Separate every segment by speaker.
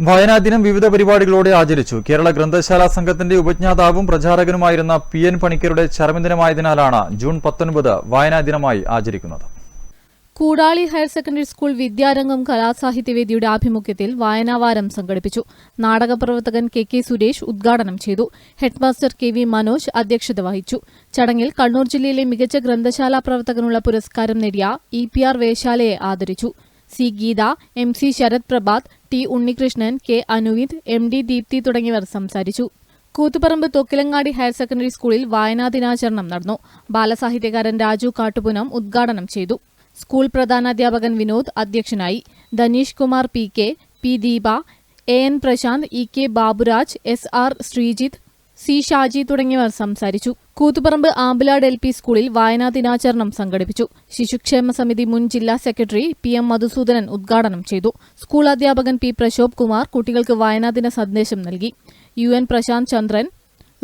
Speaker 1: വായനാ ദിനം വിവിധ പരിപാടികളോടെ ആചരിച്ചു. കേരള ഗ്രന്ഥശാല സംഘത്തിന്റെ ഉപജ്ഞാതാവും പ്രചാരകനുമായിരുന്ന പി എൻ പണിക്കരുടെ ചരമദിനമായതിനാലാണ് ജൂൺ പത്തൊൻപത് വായനാദിനമായി ആചരിക്കുന്നത്.
Speaker 2: Koodali higher secondary school Vidyarangam കലാസാഹിത്യവേദിയുടെ ആഭിമുഖ്യത്തിൽ വായനാവാരം സംഘടിപ്പിച്ചു. നാടകപ്രവർത്തകൻ കെ കെ സുരേഷ് ഉദ്ഘാടനം ചെയ്തു. ഹെഡ്മാസ്റ്റർ കെ വി മനോജ് അധ്യക്ഷത വഹിച്ചു. ചടങ്ങിൽ കണ്ണൂർ ജില്ലയിലെ മികച്ച ഗ്രന്ഥശാലാ പ്രവർത്തകനുള്ള പുരസ്കാരം നേടിയ ഇ പി ആർ വേശാലയെ ആദരിച്ചു. C Geetha M C Sarath Prabhath T Unnikrishnan K Anuvind M D Deepthi തുടങ്ങിയവർ സംസാരിച്ചു. കൂത്തുപറമ്പ് തൊക്കിലങ്ങാടി ഹയർ സെക്കൻഡറി സ്കൂളിൽ വായനാ ദിനാചരണം നടന്നു. ബാലസാഹിത്യകാരൻ രാജു കാട്ടുപുനം ഉദ്ഘാടനം ചെയ്തു. സ്കൂൾ പ്രധാനാധ്യാപകൻ വിനോദ് അധ്യക്ഷനായി. Dhaneesh Kumar P K P Deepa A N Prashanth E K Baburaj S R Sreejith C Shaji തുടങ്ങിയവർ സംസാരിച്ചു. കൂത്തുപറമ്പ് ആമ്പിലാട് എൽ പി സ്കൂളിൽ വായനാ ദിനാചരണം സംഘടിപ്പിച്ചു. ശിശുക്ഷേമ സമിതി മുൻ ജില്ലാ സെക്രട്ടറി പി എം മധുസൂദനൻ ഉദ്ഘാടനം ചെയ്തു. സ്കൂൾ അധ്യാപകൻ പി പ്രശോഭ് കുമാർ കുട്ടികൾക്ക് വായനാദിന സന്ദേശം നൽകി. U N Prashanth Chandran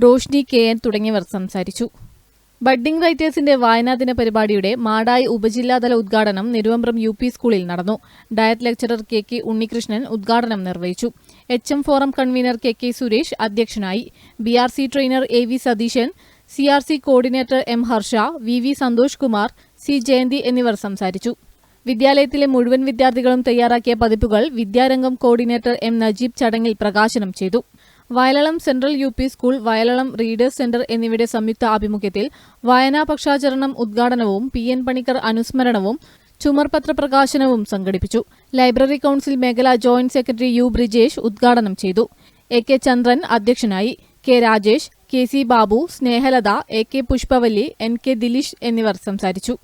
Speaker 2: Roshni K N തുടങ്ങിയവർ സംസാരിച്ചു. ബഡ്ഡിംഗ് റൈറ്റേഴ്സിന്റെ വായനാദിന പരിപാടിയുടെ മാടായി ഉപജില്ലാതല ഉദ്ഘാടനം നെരുവമ്പ്രം യു പി സ്കൂളിൽ നടന്നു. DIET lecturer K K Unnikrishnan ഉദ്ഘാടനം നിർവഹിച്ചു. H M forum convenor K K Suresh അധ്യക്ഷനായി. B R C trainer A V Satheesan C R C coordinator M Harsha V V Santhosh Kumar C Jayanthi എന്നിവർ സംസാരിച്ചു. വിദ്യാലയത്തിലെ മുഴുവൻ വിദ്യാർത്ഥികളും തയ്യാറാക്കിയ പതിപ്പുകൾ വിദ്യാരംഗം കോർഡിനേറ്റർ എം നജീബ് ചടങ്ങിൽ പ്രകാശനം ചെയ്തു. Vayalalam central U P school Vayalalam readers centre എന്നിവയുടെ സംയുക്ത ആഭിമുഖ്യത്തിൽ വായനാ പക്ഷാചരണം ഉദ്ഘാടനവും പി എൻ പണിക്കർ അനുസ്മരണവും ചുമർപത്ര പ്രകാശനവും സംഘടിപ്പിച്ചു. ലൈബ്രറി കൌൺസിൽ മേഖല ജോയിന്റ് സെക്രട്ടറി യു ബ്രിജേഷ് ഉദ്ഘാടനം ചെയ്തു. എ കെ ചന്ദ്രൻ അധ്യക്ഷനായി. K Rajesh K C Babu Snehalatha A K Pushpavalli N K Dileesh എന്നിവർ സംസാരിച്ചു.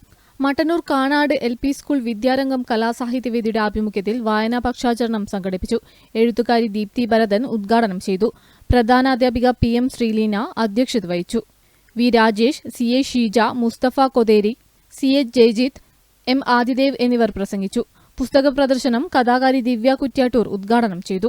Speaker 2: Mattannur Kanad L P school Vidyarangam കലാസാഹിത്യവേദിയുടെ ആഭിമുഖ്യത്തിൽ വായനാ പക്ഷാചരണം സംഘടിപ്പിച്ചു. എഴുത്തുകാരി ദീപ്തി ഭരതൻ ഉദ്ഘാടനം ചെയ്തു. പ്രധാനാധ്യാപിക പി എം ശ്രീലീന അധ്യക്ഷത വഹിച്ചു. V Rajesh C A Sheeja Musthafa Kotheri C H Jayajith M Adidev എന്നിവർ പ്രസംഗിച്ചു. പുസ്തക പ്രദർശനം കഥാകാരി ദിവ്യ കുറ്റ്യാട്ടൂർ ഉദ്ഘാടനം ചെയ്തു.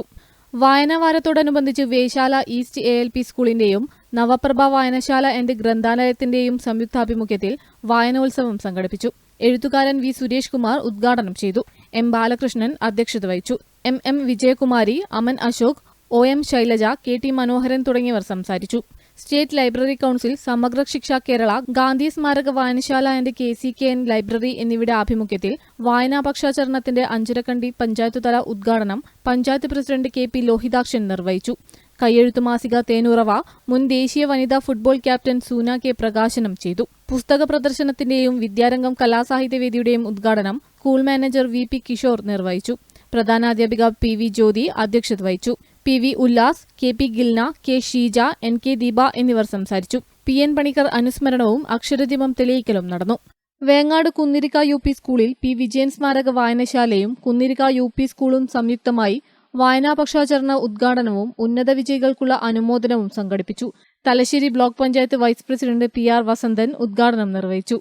Speaker 2: വായനാവാരത്തോടനുബന്ധിച്ച് Veshala east A L P സ്കൂളിന്റെയും Navaprabha വായനശാല എന്റെ ഗ്രന്ഥാലയത്തിന്റെയും സംയുക്താഭിമുഖ്യത്തിൽ വായനോത്സവം സംഘടിപ്പിച്ചു. എഴുത്തുകാരൻ വി സുരേഷ് കുമാർ ഉദ്ഘാടനം ചെയ്തു. എം ബാലകൃഷ്ണൻ അധ്യക്ഷത വഹിച്ചു. M M Vijayakumari Aman Ashok O M Shailaja K T Manoharan തുടങ്ങിയവർ സംസാരിച്ചു. സ്റ്റേറ്റ് ലൈബ്രറി കൌൺസിൽ സമഗ്ര ശിക്ഷ കേരള ഗാന്ധി സ്മാരക വായനശാല and K C K N library എന്നിവയുടെ ആഭിമുഖ്യത്തിൽ വായനാ പക്ഷാചരണത്തിന്റെ അഞ്ചരക്കണ്ടി പഞ്ചായത്ത് തല ഉദ്ഘാടനം panchayat president K P Lohithakshan നിർവഹിച്ചു. കയ്യെഴുത്തു മാസിക തേനുറവ മുൻ ദേശീയ വനിതാ ഫുട്ബോൾ ക്യാപ്റ്റൻ സൂന കെ പ്രകാശനം ചെയ്തു. പുസ്തക പ്രദർശനത്തിന്റെയും വിദ്യാരംഗം കലാസാഹിത്യവേദിയുടെയും ഉദ്ഘാടനം school manager V P Kishore നിർവഹിച്ചു. പ്രധാനാധ്യാപിക പി വി ജ്യോതി അധ്യക്ഷത വഹിച്ചു. P V Ullas K P Gilna K Sheeja N K Deepa എന്നിവർ സംസാരിച്ചു. പി എൻ പണിക്കർ അനുസ്മരണവും അക്ഷരദീപം തെളിയിക്കലും നടന്നു. വേങ്ങാട് കുന്നിരിക്ക യു പി സ്കൂളിൽ പി വിജയൻ സ്മാരക വായനശാലയും കുന്നിരിക്ക യു പി സ്കൂളും സംയുക്തമായി വായനാ പക്ഷാചരണ ഉദ്ഘാടനവും ഉന്നത വിജയികൾക്കുള്ള അനുമോദനവും സംഘടിപ്പിച്ചു. Thalassery block panchayat vice president P R Vasanthan ഉദ്ഘാടനം നിർവഹിച്ചു.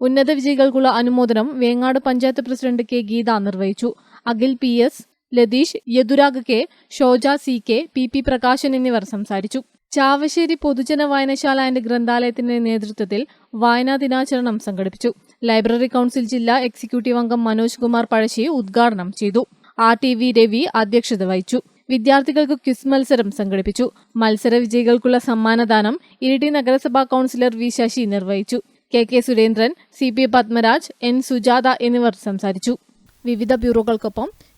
Speaker 2: ഉന്നത വിജയികൾക്കുള്ള അനുമോദനം വേങ്ങാട് പഞ്ചായത്ത് പ്രസിഡന്റ് കെ ഗീത നിർവഹിച്ചു. Akhil P S Latheesh Yaduraag K Shoja C K P P Prakashan എന്നിവർ സംസാരിച്ചു. ചാവശ്ശേരി പൊതുജന വായനശാല ആൻഡ് ഗ്രന്ഥാലയത്തിന്റെ നേതൃത്വത്തിൽ വായനാ ദിനാചരണം സംഘടിപ്പിച്ചു. ലൈബ്രറി കൌൺസിൽ ജില്ലാ എക്സിക്യൂട്ടീവ് അംഗം മനോജ് കുമാർ പഴശ്ശി ഉദ്ഘാടനം ചെയ്തു. ആർ ടി വി രവി അധ്യക്ഷത വഹിച്ചു. വിദ്യാർത്ഥികൾക്ക് ക്വിസ് മത്സരം സംഘടിപ്പിച്ചു. മത്സര വിജയികൾക്കുള്ള സമ്മാനദാനം ഇരിട്ടി നഗരസഭാ കൌൺസിലർ വി ശശി നിർവഹിച്ചു. K K Surendran C P Padmaraj N Sujatha എന്നിവർ സംസാരിച്ചു. വിവിധ ബ്യൂറോകൾക്കൊപ്പം